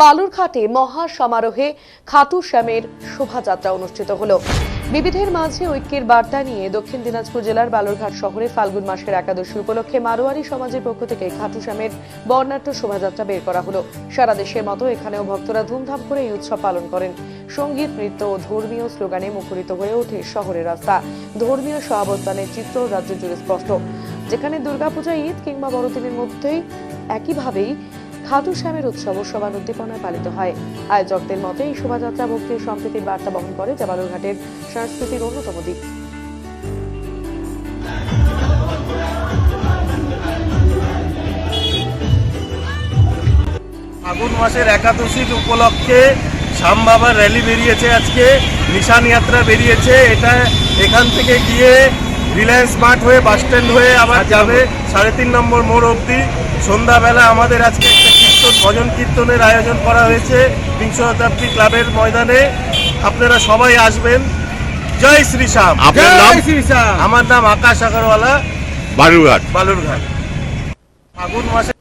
বালুরঘাটে মহা সমারোহে খাটু শ্যামের শোভাযাত্রা অনুষ্ঠিত হল। বিবিধের মাঝে ঐক্যের বার্তা নিয়ে দক্ষিণ দিনাজপুর জেলার বালুরঘাট শহরে ফাল্গুন মাসের একাদশী উপলক্ষে মারোয়ারি সমাজের পক্ষ থেকে খাটু শ্যামের বর্ণাঢ্য শোভাযাত্রা বের করা হলো। সারা দেশের মতো এখানেও ভক্তরা ধুমধাম করে এই উৎসব পালন করেন। সংগীত, নৃত্য ও ধর্মীয় স্লোগানে মুখরিত হয়ে ওঠে শহরের রাস্তা। ধর্মীয় সহাবস্থানের চিত্র রাজ্য জুড়ে স্পষ্ট। যেখানে দুর্গাপূজা ঈদ কিংবা বড়দিনের মধ্যেই একইভাবেই খাটু শ্যামের উৎসব সবার উদ্দীপনায় পালিত হয়। আয়োজকদের মতে এই শোভাযাত্রা ভক্তির সম্প্রীতির বার্তা বহন করে যা বালুরঘাটের সংস্কৃতির অন্যতম দিক। ফাগুন মাসের একাদশীর উপলক্ষে শ্যামবাবার র্যালি বেরিয়েছে আজকে নিশান যাত্রা বেরিয়েছে। এটা এখান থেকে গিয়ে রিলায়েন্স মার্ট হয়ে বাস স্ট্যান্ড হয়ে আবার যাবে সাড়ে তিন নম্বর মোড় অবধি। সন্ধ্যাবেলা আমাদের আজকে একটা কীর্তন ভজন কীর্তনের আয়োজন করা হয়েছে বিংশ শতাব্দী ক্লাবের ময়দানে। আপনারা সবাই আসবেন। জয় শ্রী শ্যাম। আপনার নাম? আমার নাম আকাশ আগরওয়ালা। বালুরঘাট। বালুরঘাট। ফাগুন মাসে